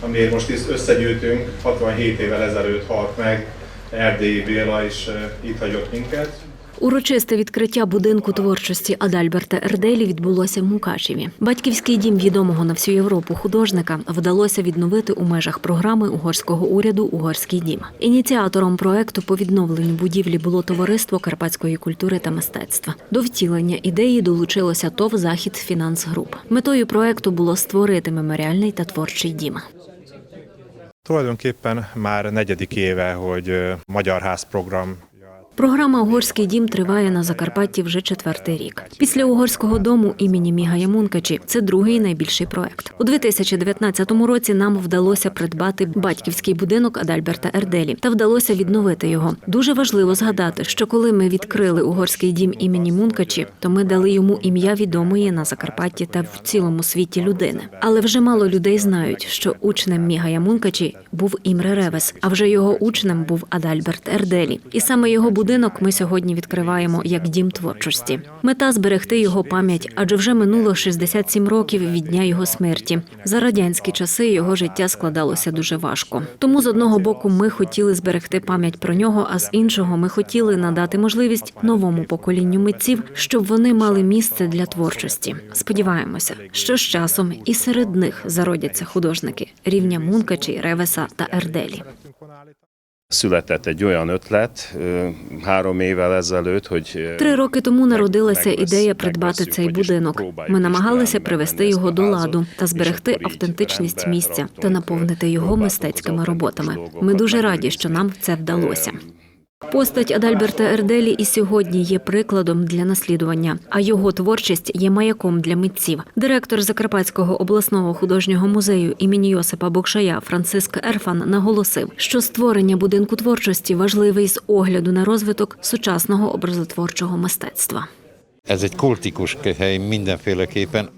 amiért most is összegyűjtünk, 67 évvel ezelőtt halt meg Erdélyi Béla, és eh, itt hagyott minket. Урочисте відкриття будинку творчості Адальберта Ерделі відбулося в Мукачеві. Батьківський дім відомого на всю Європу художника вдалося відновити у межах програми угорського уряду Угорський дім. Ініціатором проекту по відновленню будівлі було товариство карпатської культури та мистецтва. До втілення ідеї долучилося ТОВ Захід Фінанс Груп. Метою проекту було створити меморіальний та творчий дім. Tulajdonképpen már negyedik éve, hogy eh, Magyar Ház program Програма Угорський дім триває на Закарпатті вже четвертий рік. Після угорського дому імені Мігая Мункачі це другий найбільший проект. У 2019 році нам вдалося придбати батьківський будинок Адальберта Ерделі та вдалося відновити його. Дуже важливо згадати, що коли ми відкрили угорський дім імені Мункачі, то ми дали йому ім'я відомої на Закарпатті та в цілому світі людини. Але вже мало людей знають, що учнем Мігая Мункачі був Імре Ревес, а вже його учнем був Адальберт Ерделі. І саме його будинок ми сьогодні відкриваємо як дім творчості. Мета зберегти його пам'ять, адже вже минуло 67 років від дня його смерті. За радянські часи його життя складалося дуже важко. Тому з одного боку ми хотіли зберегти пам'ять про нього, а з іншого ми хотіли надати можливість новому поколінню митців, щоб вони мали місце для творчості. Сподіваємося, що з часом і серед них зародяться художники рівня Мункачі, Ревеса та Ерделі. Született egy olyan ötlet három évvel ezelőtt, hogy Три роки тому народилася ідея придбати цей будинок. Ми намагалися привести його до ладу та зберегти автентичність місця та наповнити його мистецькими роботами. Ми дуже раді, що нам це вдалося. Постать Адальберта Ерделі і сьогодні є прикладом для наслідування, а його творчість є маяком для митців. Директор Закарпатського обласного художнього музею імені Йосипа Бокшая Франциск Ерфан наголосив, що створення будинку творчості важливе з огляду на розвиток сучасного образотворчого мистецтва. Ez egy kultikus hely mindenféleképpen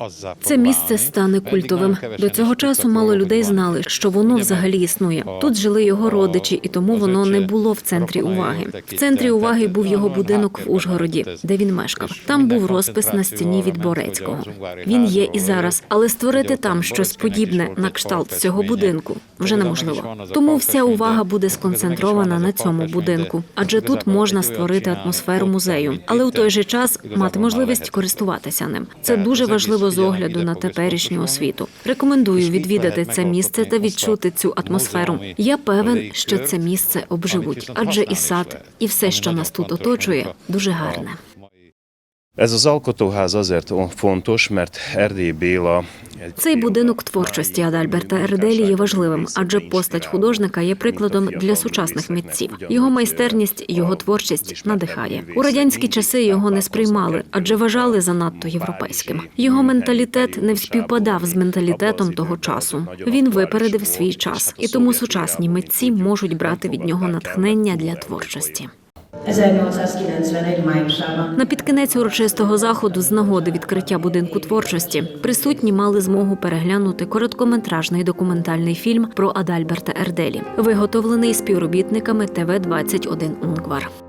Це місце стане культовим. До цього часу мало людей знали, що воно взагалі існує. Тут жили його родичі, і тому воно не було в центрі уваги. В центрі уваги був його будинок в Ужгороді, де він мешкав. Там був розпис на стіні від Борецького. Він є і зараз, але створити там щось подібне на кшталт цього будинку вже неможливо. Тому вся увага буде сконцентрована на цьому будинку, адже тут можна створити атмосферу музею, але у той же час мати можливість користуватися ним. Це дуже важливо з огляду на теперішню освіту. Рекомендую відвідати це місце та відчути цю атмосферу. Я певен, що це місце обживуть, адже і сад, і все, що нас тут оточує, дуже гарне. Ez az alkotóház azért fontos, mert Erdély Béla Цей будинок творчості Адальберта Ерделі є важливим, адже постать художника є прикладом для сучасних митців. Його майстерність, його творчість надихає. У радянські часи його не сприймали, адже вважали занадто європейським. Його менталітет не співпадав з менталітетом того часу. Він випередив свій час, і тому сучасні митці можуть брати від нього натхнення для творчості. 1891 májusában На підкінець урочистого заходу з нагоди відкриття будинку творчості присутні мали змогу переглянути короткометражний документальний фільм про Адальберта Ерделі, виготовлений співробітниками ТВ 21 Унгвар.